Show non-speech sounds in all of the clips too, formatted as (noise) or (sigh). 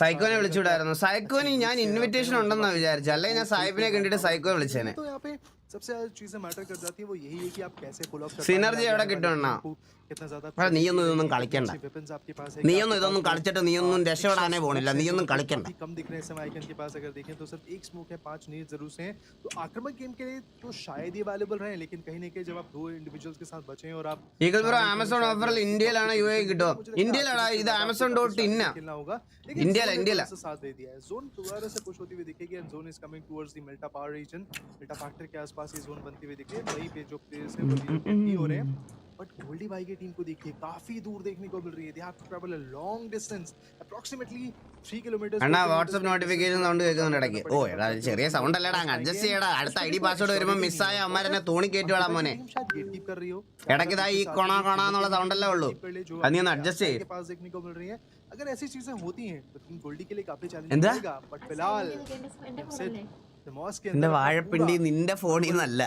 സൈക്കോനെ വിളിച്ചുവിടായിരുന്നു സൈക്കോന് ഞാൻ ഇൻവിറ്റേഷൻ ഉണ്ടെന്നാ വിചാരിച്ചു. അല്ലെങ്കിൽ ഞാൻ സാഹിബിനെ കണ്ടിട്ട് സൈക്കോനെ വിളിച്ചേനെ. सबसे ज्यादा चीजें मैटर कर जाती है वो यही है कि आप कैसे पुल ऑफ Synergy എവിടെ കിട്ടുമെന്നാ? कितना ज्यादा എടാ, നീയൊന്നും ഇതൊന്നും കളിക്കണ്ട weapons आपके पास है നീയൊന്നും ഇതൊന്നും കളിച്ചിട്ട് നീയൊന്നും രക്ഷപ്പെടാനേ പോണില്ല നീയൊന്നും കളിക്കണ്ട काफी कम दिख रहे हैं समय आइकन के पास अगर देखें तो सिर्फ एक स्मोक है पांच नीड जरूर से हैं तो आक्रमक गेम के लिए तो शायद ही अवेलेबल रहे लेकिन कहीं ना कहीं जब आप दो इंडिविजुअल्स के साथ बचे हैं और आप ഈഗിൾ ബ്രോ ആമസോൺ ഓഫറിൽ ഇന്ത്യയിലാണ് യു എ കിട്ടുമോ ഇന്ത്യയിലാടാ ഇത് ആമസോൺ ഡോട്ട് ഇന്ന खेलना होगा इंडिया ला, जोन ने इंडिया ला। थोड़ा सा साथ दे दिया है जोन दोबारा से पुश होती हुई दिखेगी and zone is coming towards the Malta power region Malta factor के आसपास ये जोन बनती हुई दिख रही है वहीं पे जो प्लेयर्स हैं वो relocating हो रहे हैं बट गोल्डी भाई की टीम को देखिए काफी दूर देखने को मिल रही है they have to travel a long distance approximately 3 kilometre Anna WhatsApp notification sound കേൾക്കുന്നുണ്ട് ഇടയ്ക്ക് ഓ എടാ ഇത് ചെറിയ സൗണ്ട് അല്ലേടാ അങ്ങ് അഡ്ജസ്റ്റ് ചെയ്യടാ അടുത്ത ഐ ഡി പാസ്വേഡ് വരുമ്പോൾ മിസ്സായ അമ്മാരെന്നെ തോണി കയറ്റുവാടാ മോനെ शायद गेट कर रही हो ഇടയ്ക്ക് ഇതാ ഈ കൊണ കൊണ എന്നുള്ള സൗണ്ട് അല്ലേ ഉള്ളൂ कर ले जो അത് നീ ഒന്ന് അഡ്ജസ്റ്റ് ചെയ്യ് के पास देखने को मिल रही है अगर ऐसी चीजें होती हैं तो टीम गोल्डी के लिए काफी എന്താ? चैलेंजिंग रहेगा बट फिलहाल എന്റെ सेट ഫോണല്ലേ मॉस के എന്റെ अंदर വാഴപ്പിണ്ടി നിന്റെ ഫോണിൽ നിന്നല്ല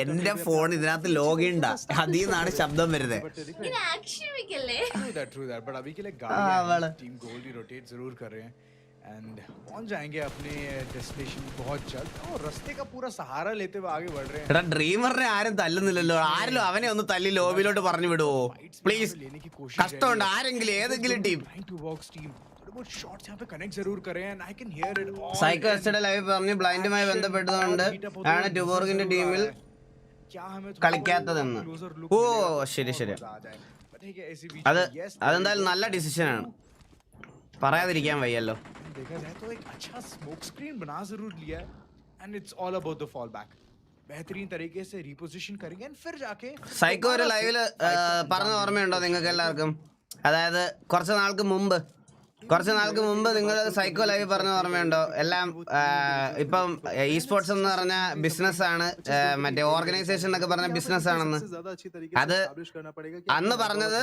എന്റെ ഫോൺ ഇതിനകത്ത് ലോഗിൻ ഉണ്ടാ അതിൽ നിന്നാണ് ശബ്ദം വരുന്നത് बट दिख ഇങ്ങനെ ആക്ഷേപിക്കല്ലേ True that, true that. But अभी के लिए हाँ, गाड़ी वाला। टीम गोल्डी रोटेट जरूर कर रहे हैं एंड पहुंच जाएंगे अपने डेस्टिनेशन बहुत जल्द और रास्ते का पूरा सहारा लेते हुए आगे बढ़ रहे हैं എടാ ഡ്രീമറിനെ ആരും തല്ലുന്നില്ലല്ലോ ആരെങ്കിലും അവനെ ഒന്ന് തല്ലി ലോബിയിലോട്ട് പറഞ്ഞു വിടുവോ Fights में പ്ലീസ് यहाँ पे लेने की कोशिश കഷ്ടമുണ്ട് ആരെങ്കിലും ഏതെങ്കിലും team trying to works psycho എസ്റ്റഡ് live പറഞ്ഞു ബ്ലൈൻഡുമായി ബന്ധപ്പെട്ടതുകൊണ്ട് ആണ് ടുബോർഗിന്റെ ടീമിൽ കളിക്കാത്തതെന്ന്. ഓ ശരി ശരി. അത് അതെന്തായാലും നല്ല ആണ്. പറയാതിരിക്കാൻ വയ്യല്ലോ. സൈക്കോ ഒരു ലൈവിൽ പറഞ്ഞ ഓർമ്മയുണ്ടോ നിങ്ങൾക്ക് എല്ലാവർക്കും അതായത് കുറച്ച് നാൾക്ക് മുമ്പ് കുറച്ച് നാൾക്ക് മുമ്പ് നിങ്ങൾ സൈക്കോ ലൈവ് പറഞ്ഞ ഓർമ്മയുണ്ടോ? എല്ലാം ഇപ്പം ഇ സ്പോർട്സ് എന്ന് പറഞ്ഞ ബിസിനസ് ആണ് മറ്റേ ഓർഗനൈസേഷൻ എന്നൊക്കെ പറഞ്ഞ ബിസിനസ് ആണെന്ന്. അത് അന്ന് പറഞ്ഞത്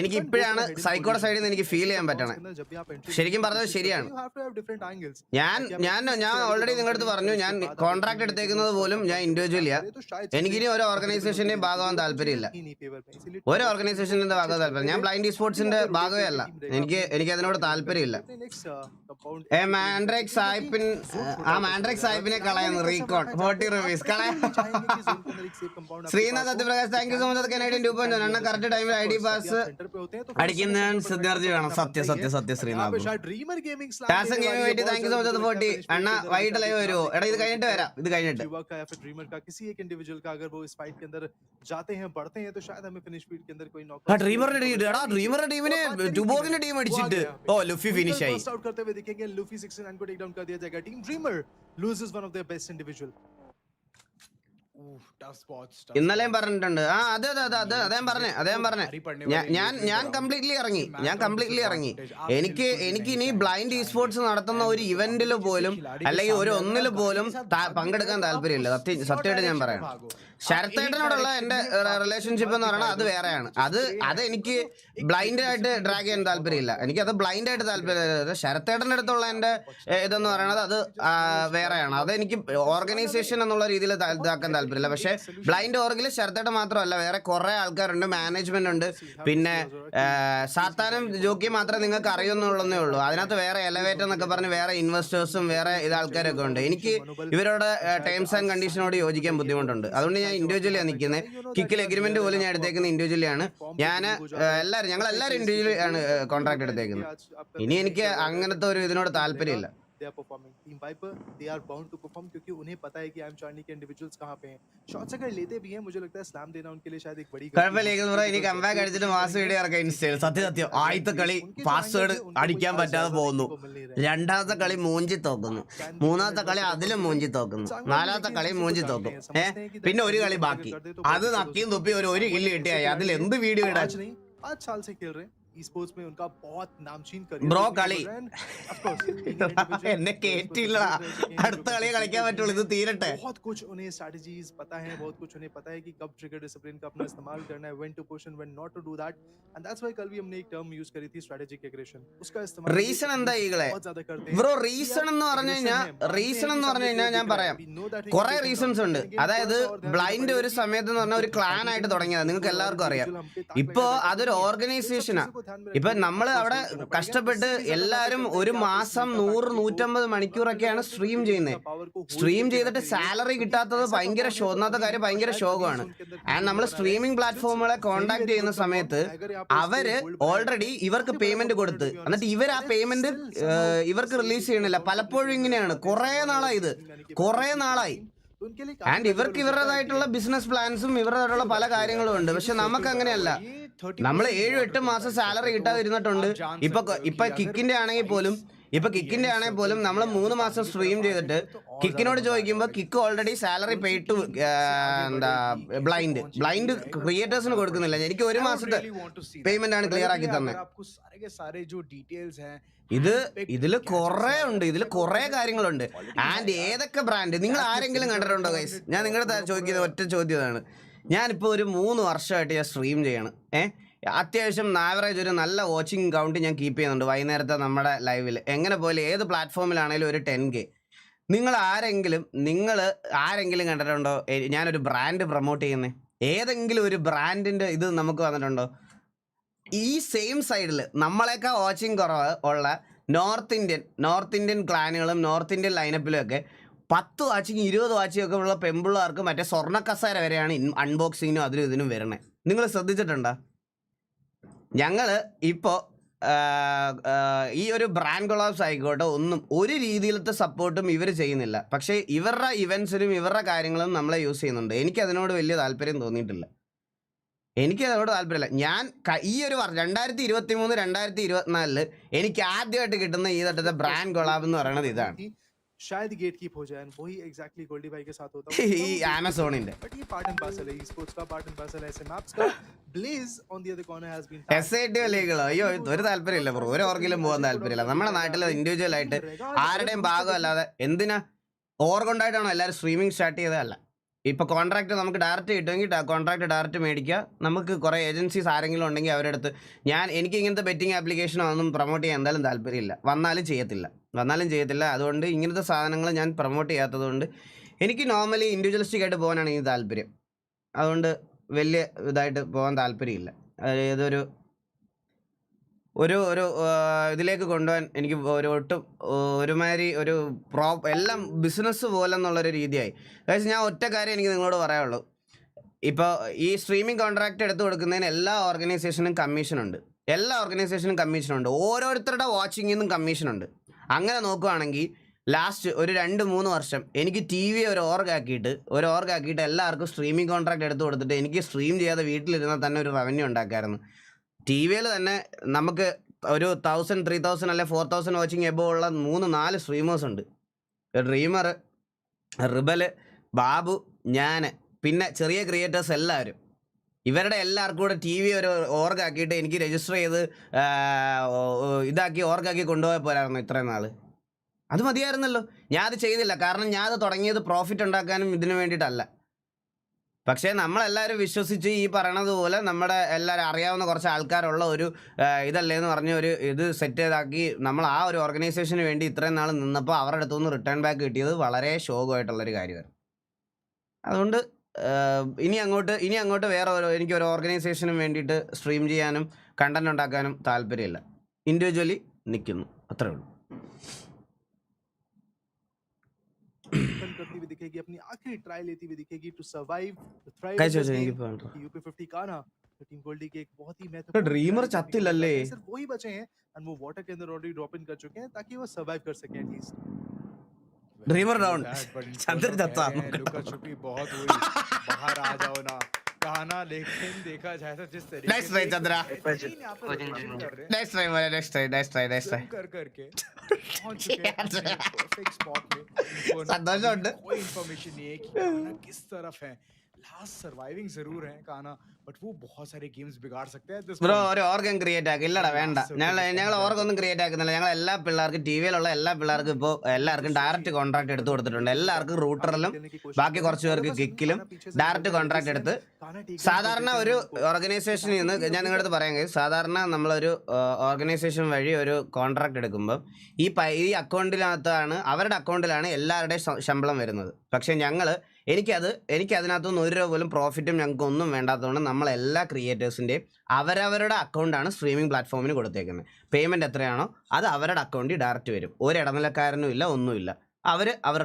എനിക്ക് ഇപ്പോഴാണ് സൈക്കോടെ സൈഡിൽ നിന്ന് എനിക്ക് ഫീൽ ചെയ്യാൻ പറ്റണേ. ശരിക്കും പറഞ്ഞത് ശരിയാണ്. ഞാൻ ഞാൻ ഞാൻ ഓൾറെഡി നിങ്ങളുടെ അടുത്ത് പറഞ്ഞു ഞാൻ കോൺട്രാക്ട് എടുത്തേക്കുന്നത് പോലും ഞാൻ ഇൻഡിവിജ്വലിയാ എനിക്കിനി ഒരു ഓർഗനൈസേഷന്റെയും ഭാഗമാകാൻ താല്പര്യമില്ല. ഒരു ഓർഗനൈസേഷന്റെ ഭാഗമാകാൻ താല്പര്യം ഞാൻ ബ്ലൈൻഡ് സ്പോർട്സിന്റെ ഭാഗമേ അല്ല. എനിക്ക് എനിക്ക് അതിനോട് താല്പര്യമില്ല. ഏ മാൻഡ്രേക് സാഹിബിൻ ആ മാൻഡ്രേക് സാഹിബിനെ കളയുന്നു Recon. Forty rupees കളയാ. Srinath Athiprakash thank you so much Canadian രൂപ പോയിന്റ് കറക്റ്റ് ടൈമിൽ ഐ ഡി പാസ് അടിക്കുന്ന സിദ്ധർജി വേണം. സത്യ സത്യ സത്യ ശ്രീനാഥ്. ഗെയിമിംഗ് വേണ്ടി thank you so much forty അണ്ണ വൈകിട്ട് ലൈവ് വരുമോ എടാ ഇത് കഴിഞ്ഞിട്ട് വരാം. ഇത് കഴിഞ്ഞിട്ട്. ഡ്രീമറിന്റെ ടീമിനെ ഡുബോറിന്റെ ടീം അടിച്ചിട്ട്. ഓ ലുഫി ഫിനിഷ് ആയി आउट करते हुए दिखेंगे लूफी 69 को टेक डाउन कर दिया जाएगा team dreamer loses one of their best individual Ooh, tough spots. tough ഇന്നലെയും പറഞ്ഞിട്ടുണ്ട് ആ അതെ അതെ അതെ അതെ അദ്ദേഹം പറഞ്ഞേ അദ്ദേഹം പറഞ്ഞേ ഞാൻ ഞാൻ ഞാൻ കംപ്ലീറ്റ്ലി ഇറങ്ങി ഞാൻ കംപ്ലീറ്റ്ലി ഇറങ്ങി എനിക്ക് എനിക്ക് ഇനി ബ്ലൈൻഡ് ഇ സ്പോർട്സ് നടത്തുന്ന ഒരു ഇവന്റിൽ പോലും അല്ലെങ്കിൽ ഒരു ഒന്നിൽ പോലും താ- പങ്കെടുക്കാൻ താല്പര്യമില്ല സത്യം സത്യമായിട്ട് ഞാൻ പറയാം ശരത്തേട്ടനോടുള്ള എന്റെ റിലേഷൻഷിപ്പ് എന്ന് പറയുന്നത് അത് വേറെയാണ്. അത് അത് എനിക്ക് ബ്ലൈൻഡ് ആയിട്ട് ഡ്രാഗ് ചെയ്യാൻ താല്പര്യമില്ല. എനിക്ക് അത് ബ്ലൈൻഡ് ആയിട്ട് താല്പര്യം ശരത്തേട്ടന്റെ അടുത്തുള്ള എന്റെ ഇതെന്ന് പറയുന്നത് അത് വേറെയാണ്. അത് എനിക്ക് ഓർഗനൈസേഷൻ എന്നുള്ള രീതിയിൽ ഇതാക്കാൻ താല്പര്യമില്ല. പക്ഷെ ബ്ലൈൻഡ് ഓർഗിൽ ശരത്തേട്ടൻ മാത്രമല്ല വേറെ കുറെ ആൾക്കാരുണ്ട് മാനേജ്മെന്റ് ഉണ്ട്. പിന്നെ സാത്താനും ജോക്കി മാത്രമേ നിങ്ങൾക്ക് അറിയുന്നുള്ളതേ ഉള്ളൂ. അതിനകത്ത് വേറെ എലവേറ്റർ എന്നൊക്കെ പറഞ്ഞ് വേറെ ഇൻവെസ്റ്റേഴ്സും വേറെ ഇത് ആൾക്കാരൊക്കെ ഉണ്ട്. എനിക്ക് ഇവരോട് ടേംസ് ആൻഡ് കണ്ടീഷനോട് യോജിക്കാൻ ബുദ്ധിമുട്ടുണ്ട്. അതുകൊണ്ട് ഞാൻ ഇൻഡിവിജ്വലിയാണ് നിൽക്കുന്നത് കിക്കിൽ എഗ്രിമെന്റ് പോലും ഞാൻ എടുത്തേക്കുന്ന ഇൻഡിവിജ്വലിയാണ് ഞാൻ എല്ലാവരും ഞങ്ങൾ എല്ലാവരും ഇൻഡിവിജ്വലി ആണ് കോൺട്രാക്ട് എടുത്തേക്കുന്നത്. ഇനി എനിക്ക് അങ്ങനത്തെ ഒരു ഇതിനോട് താല്പര്യമില്ല. they are performing team viper they are bound to perform क्योंकि उन्हें पता है कि आई एम चार्नी के इंडिविजुअल्स कहां पे हैं शॉट्स अगर लेते भी हैं मुझे लगता है स्लैम देना उनके लिए शायद एक बड़ी കുഴപ്പമില്ല ഈഗിൾ ബ്രോ ഇനി കമ്പാക്ക് അടിച്ചിട്ട് മാസ് വീഡിയോ ഇറക്കാം ഇൻസ്റ്റയിൽ സത്യം സത്യം ആദ്യത്തെ കളി പാസ്വേഡ് അടിക്കാൻ പറ്റാതെ പോകുന്നു രണ്ടാമത്തെ കളി മൂഞ്ചി തോക്കുന്നു മൂന്നാമത്തെ കളി അതിലും മൂഞ്ചി തോക്കുന്നു നാലാമത്തെ കളി മൂഞ്ചി തോക്കും ഏ പിന്നെ ഒരു കളി ബാക്കി അത് നക്കിയും തുപ്പി ഒരു ഒരു കില്ല് കിട്ടിയായി അതിൽ എന്ത് വീഡിയോ ഇടാൻ आज नहीं पाँच साल से खेल रहे हैं ई स्पोर्ट्स में उनका बहुत नामचीन करियर Bro, देखने को കളി. मिल (laughs) रहा है and of course, being an (laughs) individual, എന്നെ e-sports കേറ്റില്ലടാ में रह चुके हैं, അടുത്ത കളി കളിക്കാൻ പറ്റുള്ളൂ ഇത് തീരട്ടെ बहुत कुछ उन्हें स्ट्रेटजीज पता है बहुत कुछ उन्हें पता है कि कब ट्रिगर डिसिप्लिन का अपना इस्तेमाल करना है when to push and when not to do that and that's why कल भी हमने एक टर्म यूज करी थी स्ट्रेटेजिक एग्रेशन उसका इस्तेमाल റീസൺ എന്താ ഈകളെ बहुत ज्यादा करते हैं ബ്രോ റീസൺ എന്ന് പറഞ്ഞു കഴിഞ്ഞാൽ റീസൺ എന്ന് പറഞ്ഞു കഴിഞ്ഞാൽ ഞാൻ പറയാം കുറെ റീസൺസ് ഉണ്ട് അതായത് ബ്ലൈൻഡ് ഒരു സമയത്ത് എന്ന് പറഞ്ഞാൽ ഒരു ക്ലാൻ ആയിട്ട് തുടങ്ങിയത് നിങ്ങൾക്ക് എല്ലാവർക്കും അറിയാം ഇപ്പോ അതൊരു ഓർഗനൈസേഷനാ ध्यान में ഇപ്പൊ നമ്മൾ അവിടെ കഷ്ടപ്പെട്ട് എല്ലാരും ഒരു മാസം നൂറ് നൂറ്റമ്പത് മണിക്കൂറൊക്കെയാണ് സ്ട്രീം ചെയ്യുന്നത്. സ്ട്രീം ചെയ്തിട്ട് സാലറി കിട്ടാത്തത് ഭയങ്കര ഷോ ഒന്നാമത്തെ കാര്യം ഭയങ്കര ഷോകമാണ് ആൻഡ് നമ്മൾ സ്ട്രീമിംഗ് പ്ലാറ്റ്ഫോമുകളെ കോണ്ടാക്ട് ചെയ്യുന്ന സമയത്ത് അവർ ഓൾറെഡി ഇവർക്ക് പേയ്മെന്റ് കൊടുത്ത്. എന്നിട്ട് ഇവർ ആ പേയ്മെന്റ് ഇവർക്ക് റിലീസ് ചെയ്യണില്ല പലപ്പോഴും ഇങ്ങനെയാണ്. കുറെ നാളായി ഇത്. കുറെ നാളായി. ആൻഡ് ഇവർക്ക് ഇവരുടേതായിട്ടുള്ള ബിസിനസ് പ്ലാൻസും ഇവരുടേതായിട്ടുള്ള പല കാര്യങ്ങളും ഉണ്ട്. പക്ഷെ നമുക്ക് അങ്ങനെയല്ല. നമ്മൾ ഏഴും എട്ട് മാസം സാലറി കിട്ടാതിരുന്നിട്ടുണ്ട്. ഇപ്പൊ ഇപ്പൊ കിക്കിന്റെ ആണെങ്കിൽ പോലും ഇപ്പൊ കിക്കിന്റെ ആണെങ്കിൽ പോലും നമ്മൾ മൂന്ന് മാസം സ്ട്രീം ചെയ്തിട്ട് കിക്കിനോട് ചോദിക്കുമ്പോൾ Kick already salary paid to എന്താ ബ്ലൈൻഡ് ബ്ലൈൻഡ് ക്രിയേറ്റേഴ്സിന് കൊടുക്കുന്നില്ല. എനിക്ക് ഒരു മാസത്തെ പേയ്മെന്റ് ആണ് ക്ലിയർ ആക്കി തന്നെ. ഇത് ഇതിൽ കുറെ ഉണ്ട്. ഇതിൽ കുറെ കാര്യങ്ങളുണ്ട്. ആൻഡ് ഏതൊക്കെ ബ്രാൻഡ് നിങ്ങൾ ആരെങ്കിലും കണ്ടിട്ടുണ്ടോ ഗൈസ് ഞാൻ നിങ്ങളുടെ ചോദിക്കുന്ന ഒറ്റ ചോദ്യമാണ് ഞാനിപ്പോൾ ഒരു മൂന്ന് വർഷമായിട്ട് ഞാൻ സ്ട്രീം ചെയ്യണം. ഏഹ് അത്യാവശ്യം ആവറേജ് ഒരു നല്ല വാച്ചിങ് കൗണ്ട് ഞാൻ കീപ്പ് ചെയ്യുന്നുണ്ട് വൈകുന്നേരത്തെ നമ്മുടെ ലൈവിൽ എങ്ങനെ പോലെ ഏത് പ്ലാറ്റ്ഫോമിലാണെങ്കിലും ഒരു ടെൻ കെ നിങ്ങൾ ആരെങ്കിലും നിങ്ങൾ ആരെങ്കിലും കണ്ടിട്ടുണ്ടോ? ഞാനൊരു ബ്രാൻഡ് പ്രൊമോട്ട് ചെയ്യുന്നത് ഏതെങ്കിലും ഒരു ബ്രാൻഡിന്റെ ഇത് നമുക്ക് വന്നിട്ടുണ്ടോ? ഈ സെയിം സൈഡിൽ നമ്മളെക്കാൾ വാച്ചിങ് കുറവ് ഉള്ള നോർത്ത് ഇന്ത്യൻ നോർത്ത് ഇന്ത്യൻ ക്ലാനുകളും നോർത്ത് ഇന്ത്യൻ ലൈനപ്പിലും ഒക്കെ പത്ത് വാച്ചിങ് ഇരുപത് വാച്ചിങ് ഒക്കെ ഉള്ള പെമ്പിള്ളേർക്ക് മറ്റേ സ്വർണ കസേര വരെയാണ് അൺബോക്സിങ്ങിനും അതിനും ഇതിനും വരണേ നിങ്ങൾ ശ്രദ്ധിച്ചിട്ടുണ്ടോ? ഞങ്ങൾ ഇപ്പോൾ ഈ ഒരു ബ്രാൻഡ് കൊളാബ്സ് ആയിക്കോട്ടെ ഒന്നും ഒരു രീതിയിലത്തെ സപ്പോർട്ടും ഇവർ ചെയ്യുന്നില്ല പക്ഷേ ഇവരുടെ ഇവൻസിനും ഇവരുടെ കാര്യങ്ങളും നമ്മളെ യൂസ് ചെയ്യുന്നുണ്ട് എനിക്ക് അതിനോട് വലിയ താല്പര്യം തോന്നിയിട്ടില്ല എനിക്ക് അതിനോട് താല്പര്യമില്ല ഞാൻ ക- ഈ ഒരു വർഷം രണ്ടായിരത്തി ഇരുപത്തി മൂന്ന് രണ്ടായിരത്തി ഇരുപത്തിനാലില് എനിക്ക് ആദ്യമായിട്ട് കിട്ടുന്ന ഈ തട്ടത്തെ ബ്രാൻഡ് കൊളാബ് എന്ന് പറയുന്നത് ഇതാണ് कि शायद गेट कीप हो जाए वही एग्जैक्टली गोल्डी भाई के साथ होता ഈ ആമസോണിന്റെ बट ये पार्ट एंड पार्सल है ई स्पोर्ट्स का पार्ट एंड पार्सल है ऐसे मैप्स का എസ് ഐ ടി ലീഗുകളോ അയ്യോ ഒരു താല്പര്യമില്ല ബ്രോ ഒരു ഓർഗിലും പോകാൻ താല്പര്യമില്ല. നമ്മുടെ നാട്ടിൽ ഇൻഡിവിജ്വൽ ആയിട്ട് ആരുടെയും ഭാഗം അല്ലാതെ എന്തിനാ? ഓർഗുണ്ടായിട്ടാണോ എല്ലാവരും സ്ട്രീമിംഗ് സ്റ്റാർട്ട് ചെയ്തതല്ല? ഇപ്പൊ കോൺട്രാക്ട് നമുക്ക് ഡയറക്റ്റ് കിട്ടുമെങ്കിൽ കോൺട്രാക്ട് ഡയറക്റ്റ് മേടിക്കുക. നമുക്ക് കുറെ ഏജൻസീസ് ആരെങ്കിലും ഉണ്ടെങ്കിൽ അവരുടെ അടുത്ത് ഞാൻ എനിക്ക് ഇങ്ങനത്തെ ബെറ്റിംഗ് ആപ്ലിക്കേഷനോ ഒന്നും പ്രൊമോട്ട് ചെയ്യാൻ എന്തായാലും താല്പര്യമില്ല. വന്നാലും ചെയ്യത്തില്ല. വന്നാലും ചെയ്യത്തില്ല. അതുകൊണ്ട് ഇങ്ങനത്തെ സാധനങ്ങൾ ഞാൻ പ്രൊമോട്ട് ചെയ്യാത്തതുകൊണ്ട് എനിക്ക് നോർമലി ഇൻഡിവിജ്വലിസ്റ്റിക് ആയിട്ട് പോകാനാണ് എനിക്ക് താല്പര്യം. അതുകൊണ്ട് വലിയ ഇതായിട്ട് പോകാൻ താല്പര്യമില്ല. ഏതൊരു ഒരു ഒരു ഇതിലേക്ക് കൊണ്ടുപോകാൻ എനിക്ക് ഒരു ഒട്ടും ഒരുമാതിരി ഒരു പ്രോ എല്ലാം ബിസിനസ് പോലെ എന്നുള്ളൊരു രീതിയായി. അതായത് ഞാൻ ഒറ്റ കാര്യം എനിക്ക് നിങ്ങളോട് പറയാനുള്ളൂ. ഇപ്പോൾ ഈ സ്ട്രീമിംഗ് കോൺട്രാക്റ്റ് എടുത്തു കൊടുക്കുന്നതിന് എല്ലാ ഓർഗനൈസേഷനും കമ്മീഷനുണ്ട് എല്ലാ ഓർഗനൈസേഷനും കമ്മീഷനുണ്ട് ഓരോരുത്തരുടെ വാച്ചിങ്ങിൽ നിന്നും കമ്മീഷനുണ്ട് അങ്ങനെ നോക്കുവാണെങ്കിൽ ലാസ്റ്റ് ഒരു രണ്ട് മൂന്ന് വർഷം എനിക്ക് ടി വി ഒരു ഓർഗാക്കിയിട്ട് ഒരു ഓർഗാക്കിയിട്ട് എല്ലാവർക്കും സ്ട്രീമിംഗ് കോൺട്രാക്ട് എടുത്തു കൊടുത്തിട്ട് എനിക്ക് സ്ട്രീം ചെയ്യാതെ വീട്ടിലിരുന്നാൽ തന്നെ ഒരു റവന്യൂ ഉണ്ടാക്കായിരുന്നു. ടി വിയിൽ തന്നെ നമുക്ക് ഒരു തൗസൻഡ് ത്രീ തൗസൻഡ് അല്ലെ ഫോർ തൗസൻഡ് വാച്ചിങ് എബോ ഉള്ള മൂന്ന് നാല് സ്ട്രീമേഴ്സ് ഉണ്ട്. ഡ്രീമർ റിബൽ ബാബു ഞാൻ പിന്നെ ചെറിയ ക്രിയേറ്റേഴ്സ് എല്ലാവരും. ഇവരുടെ എല്ലാവർക്കും കൂടെ ടി വി ഒരു ഓർഗാക്കിയിട്ട് എനിക്ക് രജിസ്റ്റർ ചെയ്ത് ഇതാക്കി ഓർഗാക്കി കൊണ്ടുപോയ പോരായിരുന്നു ഇത്രയും നാൾ അത് മതിയായിരുന്നല്ലോ. ഞാൻ അത് ചെയ്തില്ല. കാരണം ഞാൻ അത് തുടങ്ങിയത് പ്രോഫിറ്റ് ഉണ്ടാക്കാനും ഇതിനു വേണ്ടിയിട്ടല്ല. പക്ഷേ നമ്മളെല്ലാവരും വിശ്വസിച്ച് ഈ പറയണത് പോലെ നമ്മുടെ എല്ലാവരും അറിയാവുന്ന കുറച്ച് ആൾക്കാരുള്ള ഒരു ഇതല്ലേ എന്ന് പറഞ്ഞ ഒരു ഇത് സെറ്റ് ചെയ്താക്കി നമ്മൾ ആ ഒരു ഓർഗനൈസേഷന് വേണ്ടി ഇത്രയും നാൾ നിന്നപ്പോൾ അവരുടെ അടുത്തുനിന്ന് റിട്ടേൺ ബാക്ക് കിട്ടിയത് വളരെ ശോകമായിട്ടുള്ളൊരു കാര്യമായിരുന്നു. അതുകൊണ്ട് ഇനി അങ്ങോട്ട് ഇനി അങ്ങോട്ട് വേറെ ഒരു എനിക്ക് ഒരു ഓർഗനൈസേഷനും വേണ്ടിയിട്ട് സ്ട്രീം ചെയ്യാനും കണ്ടന്റ് ഉണ്ടാക്കാനും താല്പര്യമില്ല. ഇൻഡിവിജ്വലി നിൽക്കുന്നു. അത്രേ ഉള്ളൂ. ओपन करती हुई दिखेगी अपनी आखिरी ट्राई लेती हुई दिखेगी टू सर्वाइव टू थ्राइव कैसे हो जाएँगे पॉइंट यूपी 50 का ना टीम गोल्डी के एक बहुत ही तो महत्वपूर्ण ड्रीमर खिलाड़ी चाहती लल्ले। सिर्फ़ वही बचे हैं एंड वो वाटर के अंदर ऑलरेडी ड्रॉप इन कर चुके हैं ताकि वो सर्वाइव कर सके at least Dreamer down. Chandra Datta. लुका छुपी बहुत हुई बाहर आ जाओ ना कहा ना लेकिन देखा जाए तो जिस तरीके Nice try, Chandra. Next try मारे next try next try next try कर करके (laughs) (laughs) സന്തോഷമുണ്ട്. किस तरफ है लास्ट सर्वाइविंग जरूर है काना बट वो बहुत सारे गेम्स बिगाड़ सकते हैं this ബ്രോ point. ഒരു ഓർഗൻ ക്രിയേറ്റ് ആക്കി ഇല്ലടാ വേണ്ട ഞങ്ങൾ ഞങ്ങൾ ഓർഗൻ ഒന്നും ക്രിയേറ്റ് ആക്കുന്നില്ല ഞങ്ങൾ എല്ലാ പിള്ളേർക്കും ടി വിയിലുള്ള എല്ലാ പിള്ളേർക്കും ഇപ്പോൾ എല്ലാവർക്കും ഡയറക്റ്റ് കോൺട്രാക്ട് എടുത്തു കൊടുത്തിട്ടുണ്ട് എല്ലാവർക്കും റൂട്ടറിലും ബാക്കി കുറച്ച് പേർക്ക് കിക്കിലും ഡയറക്റ്റ് കോൺട്രാക്ട് എടുത്ത് സാധാരണ ഒരു ഓർഗനൈസേഷനിൽ നിന്ന് ഞാൻ നിങ്ങളുടെ അടുത്ത് പറയാൻ കഴിയും സാധാരണ നമ്മളൊരു ഓർഗനൈസേഷൻ വഴി ഒരു കോൺട്രാക്ട് എടുക്കുമ്പോൾ ഈ പൈ ഈ അക്കൗണ്ടിനകത്താണ് അവരുടെ അക്കൗണ്ടിലാണ് എല്ലാവരുടെയും ശ- ശമ്പളം വരുന്നത് പക്ഷേ ഞങ്ങൾ എനിക്കത് എനിക്ക് അതിനകത്തുനിന്ന് ഒരു രൂപ പോലും പ്രോഫിറ്റും ഞങ്ങൾക്ക് ഒന്നും വേണ്ടാത്തതുകൊണ്ട് നമ്മൾ എല്ലാ ക്രിയേറ്റേഴ്സിന്റെയും അവരവരുടെ അക്കൗണ്ടാണ് സ്ട്രീമിംഗ് പ്ലാറ്റ്ഫോമിന് കൊടുത്തേക്കുന്നത് പേയ്മെന്റ് എത്രയാണോ അത് അവരുടെ അക്കൗണ്ടിൽ ഡയറക്റ്റ് വരും. ഒരു ഇടനിലക്കാരനും ഇല്ല ഒന്നുമില്ല. അവർ അവരുടെ